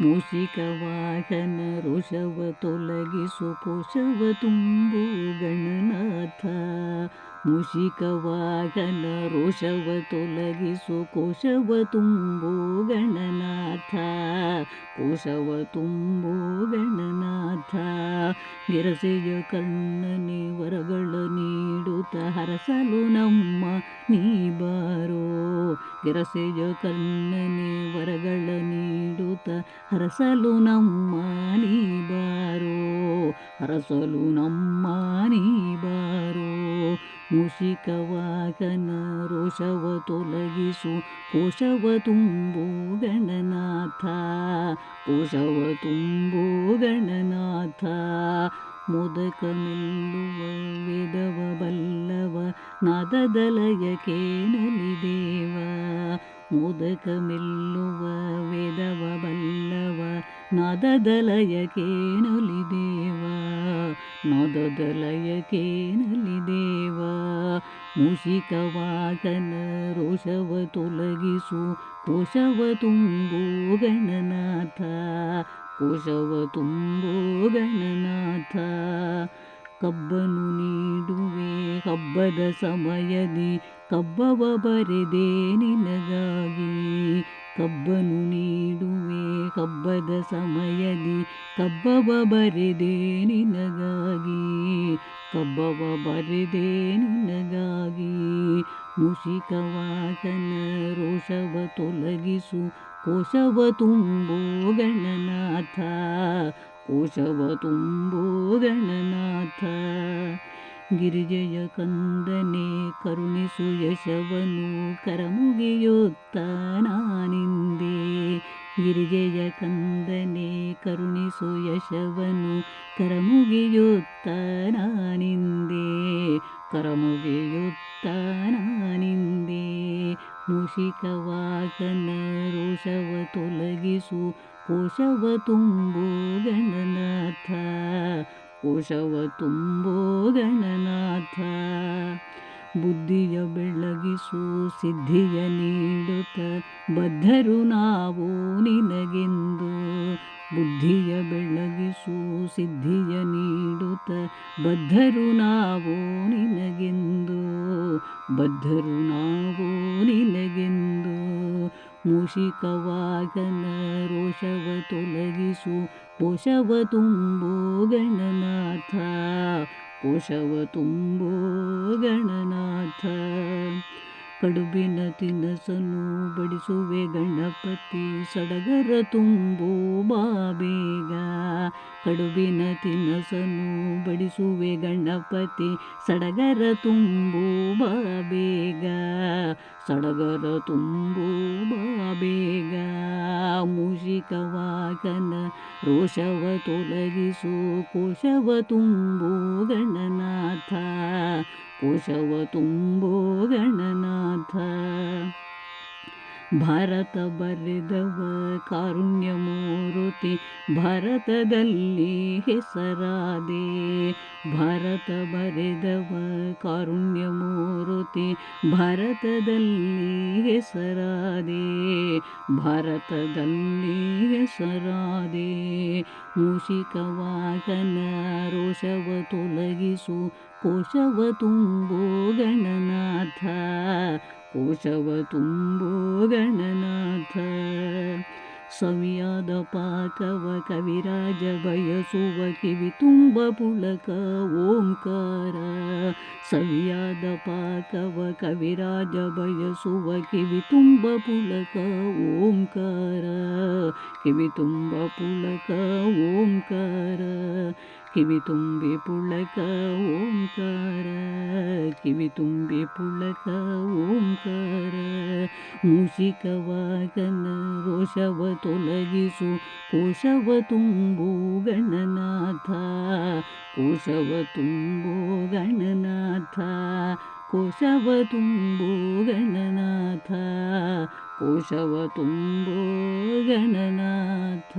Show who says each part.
Speaker 1: ಮೂಷಿಕ ವಾಹನ ರೋಷವ ತೊಲಗಿಸು ಕೋಶವ ತುಂಬು ಗಣನಾಥ. ಮೂಷಿಕ ವಾಹನ ರೋಷವ ತೊಲಗಿಸು ಕೋಶವ ತುಂಬು ಗಣನಾಥ. ಕೋಶವ ತುಂಬು ಗಣನಾಥ. ಗಿರಸೆಯ ಕಣ್ಣನೆ ವರಗಳ ನೀಡುತ್ತ, ಹರಸಲು ನಮ್ಮ ನೀ ಬಾರೋ. ಗಿರಸೆಯ ಕಣ್ಣನೆ ವರಗಳ ನೀಡುತ್ತ ಹರಸಲು ನಮ್ಮ ನೀ ಬಾರೋ, ಹರಸಲು ನಮ್ಮ ನೀ ಬಾರೋ. ಮೂಷಿಕವಾಗನ ರೋಷವ ತೊಲಗಿಸು, ಕೋಶವ ತುಂಬು ಗಣನಾಥ, ಕೋಶವ ತುಂಬು ಗಣನಾಥ. ಮೋದಕ ಮೆಲ್ಲುವ ವೇದವ ಬಲ್ಲವ ನಾದದಲಯ ಕೇನಲಿ ದೇವ ಮೋದಕ ಮೆಲ್ಲುವ ವೇದವ ಬಲ್ಲವ ದೇವ, ನದದಲಯ ಕೇನಲಿ ದೇವ. ಮೂಷಿಕ ವಾಗನ ರೋಷವ ತೊಲಗಿಸು, ಕೋಶವ ತುಂಬು ಗಣನಾಥ, ಕೋಶವ ತುಂಬು ಗಣನಾಥ. ಕಬ್ಬನು ನೀಡುವೆ ಹಬ್ಬದ ಸಮಯದಿ ಕಬ್ಬವ ಬರೆದೆ ನಿನಗಾಗಿ. ಕಬ್ಬನು ನೀಡುವೆ ಹಬ್ಬದ ಸಮಯದಿ ಕಬ್ಬವ ಬರೆದೆ ನಿನಗಾಗಿ. ಕಬ್ಬವ ಬರೆದೆ ನಿನಗಾಗಿ. ಮುಷಿಕ ವಾಹನ ರೋಷವ ತೊಲಗಿಸು, ಕೋಶವ ತುಂಬು ಗಣನಾಥ. ಕೋಶವ ತುಂಬು ಗಣನಾಥ. ಗಿರಿಜಯ ಕಂದನೆ ಕರುಣಿಸು ಯಶವನು ಕರಮುಗಿಯುತ್ತ ನಾನಿಂದೆ. ಗಿರಿಜಯ ಕಂದನೆ ಕರುಣಿಸು ಯಶವನು ಕರಮುಗಿಯುತ್ತ ನಾನಿಂದೆ. ಕರಮುಗಿಯುತ್ತ ನಾನಿಂದೆ. ಮೂಷಿಕ ವಾಹನ ರೋಷವ ತೊಲಗಿಸು, ಕೋಶವ ತುಂಬು ಗಣನಾಥ ಕೋಶವ ತುಂಬೋ ಗಣನಾಥ ಬುದ್ಧಿಯ ಬೆಳಗಿಸು ಸಿದ್ಧಿಯ ನೀಡುತ್ತ ಬದ್ಧರು ನಾವು ನಿನಗೆಂದು, ಬುದ್ಧಿಯ ಬೆಳಗಿಸು ಸಿದ್ಧಿಯ ನೀಡುತ್ತ ಬದ್ಧರು ನಾವು ನಿನಗೆಂದು, ಬದ್ಧರು ನಾವು ನಿನಗೆಂದು. ಮೂಷಿಕ ವಾಹನ ರೋಷವ ತೊಲಗಿಸು, ಕೋಶವ ತುಂಬು ಗಣನಾಥ, ಕೋಶವ ತುಂಬೋ ಗಣನಾಥ. ಕಡುಬಿನ ತಿನಸನು ಬಡಿಸುವೆ ಗಣಪತಿ, ಸಡಗರ ತುಂಬೋ ಬಾಬೇಗ ಕಡುಬಿನ ತಿನಸನು ಬಡಿಸುವೆ ಗಣಪತಿ. ಸಡಗರ ತುಂಬು ಬಾಬೇಗ ಸಡಗರ ತುಂಬು ಬಾಬೇಗ ಮೂಷಿಕ ವಾಹನ ರೋಷವ ತೊಲಗಿಸು, ಕೋಶವ ತುಂಬು ಗಣನಾಥ, ಕೋಶವ ತುಂಬೋ ಗಣನಾಥ. ಭಾರತ ಬರೆದವ ಕಾರುಣ್ಯ ಮೂರುತಿ ಭಾರತದಲ್ಲಿ ಹೆಸರಾದೆ. ಭಾರತ ಬರೆದವ ಕಾರುಣ್ಯ ಮೂರುತಿ ಭಾರತದಲ್ಲಿ ಹೆಸರಾದೆ. ಭಾರತದಲ್ಲಿ ಹೆಸರಾದೆ. ಮೂಷಿಕ ವಾಹನ ರೋಷವ ತೊಲಗಿಸು ಕೋಶವ ತುಂಬೋ ಗಣನಾಥ ಕೋಶವ ತುಂಬೋ ಗಣನಾಥ. ಸವಿಯಾದ ಪಾಕವ ಕವಿರಾಜ ಬಯಸುವ ಕಿವಿ ತುಂಬ ಪುಳಕ ಓಂಕಾರ ಸವಿಯಾದ ಪಾಕವ ಕವಿರಾಜ ಬಯಸುವ ಕಿವಿ ತುಂಬ ಪುಳಕ ಓಂಕಾರ ಕಿವಿ ತುಂಬ ಪುಳಕ ಓಂಕಾರ ಕಿವಿ ತುಂಬಿ ಪುಳಕ ಓಂಕಾರ ಕಿವಿ ತುಂಬಿ ಪುಳಕ ಓಂಕಾರ ಮೂಷಿಕ ವಾಹನ ರೋಷವ ತೊಲಗಿಸು ಕೋಶವ ತುಂಬು ಗಣನಾಥ ಕೋಶವ ತುಂಬು ಗಣನಾಥ ಕೋಶವ ತುಂಬು ಗಣನಾಥ ಕೋಶವ ತುಂಬು ಗಣನಾಥ